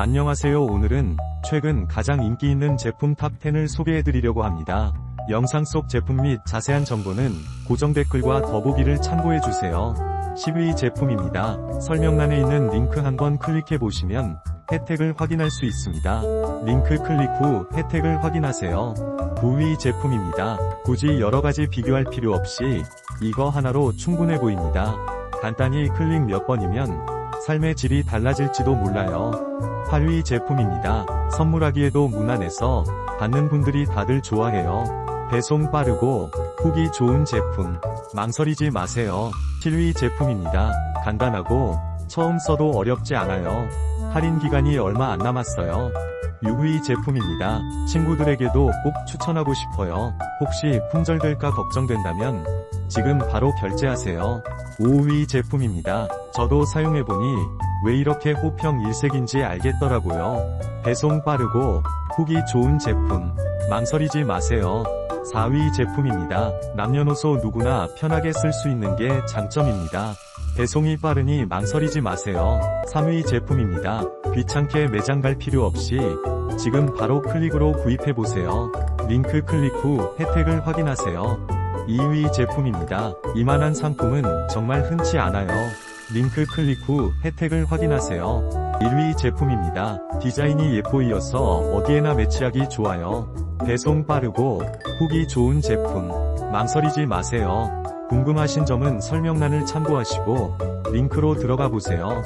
안녕하세요 오늘은 최근 가장 인기 있는 제품 탑10을 소개해드리려고 합니다. 영상 속 제품 및 자세한 정보는 고정 댓글과 더보기를 참고해주세요. 10위 제품입니다. 설명란에 있는 링크 한번 클릭해보시면 혜택을 확인할 수 있습니다. 링크 클릭 후 혜택을 확인하세요. 9위 제품입니다. 굳이 여러가지 비교할 필요 없이 이거 하나로 충분해 보입니다. 간단히 클릭 몇 번이면 삶의 질이 달라질지도 몰라요. 8위 제품입니다. 선물하기에도 무난해서 받는 분들이 다들 좋아해요. 배송 빠르고 후기 좋은 제품. 망설이지 마세요. 7위 제품입니다. 간단하고 처음 써도 어렵지 않아요. 할인 기간이 얼마 안 남았어요. 6위 제품입니다. 친구들에게도 꼭 추천하고 싶어요. 혹시 품절될까 걱정된다면 지금 바로 결제하세요. 5위 제품입니다. 저도 사용해보니 왜 이렇게 호평 일색인지 알겠더라고요. 배송 빠르고 후기 좋은 제품. 망설이지 마세요. 4위 제품입니다. 남녀노소 누구나 편하게 쓸 수 있는 게 장점입니다. 배송이 빠르니 망설이지 마세요. 3위 제품입니다. 귀찮게 매장 갈 필요 없이 지금 바로 클릭으로 구입해보세요. 링크 클릭 후 혜택을 확인하세요. 2위 제품입니다. 이만한 상품은 정말 흔치 않아요. 링크 클릭 후 혜택을 확인하세요. 1위 제품입니다. 디자인이 예뻐이어서 어디에나 매치하기 좋아요. 배송 빠르고 후기 좋은 제품. 망설이지 마세요. 궁금하신 점은 설명란을 참고하시고 링크로 들어가 보세요.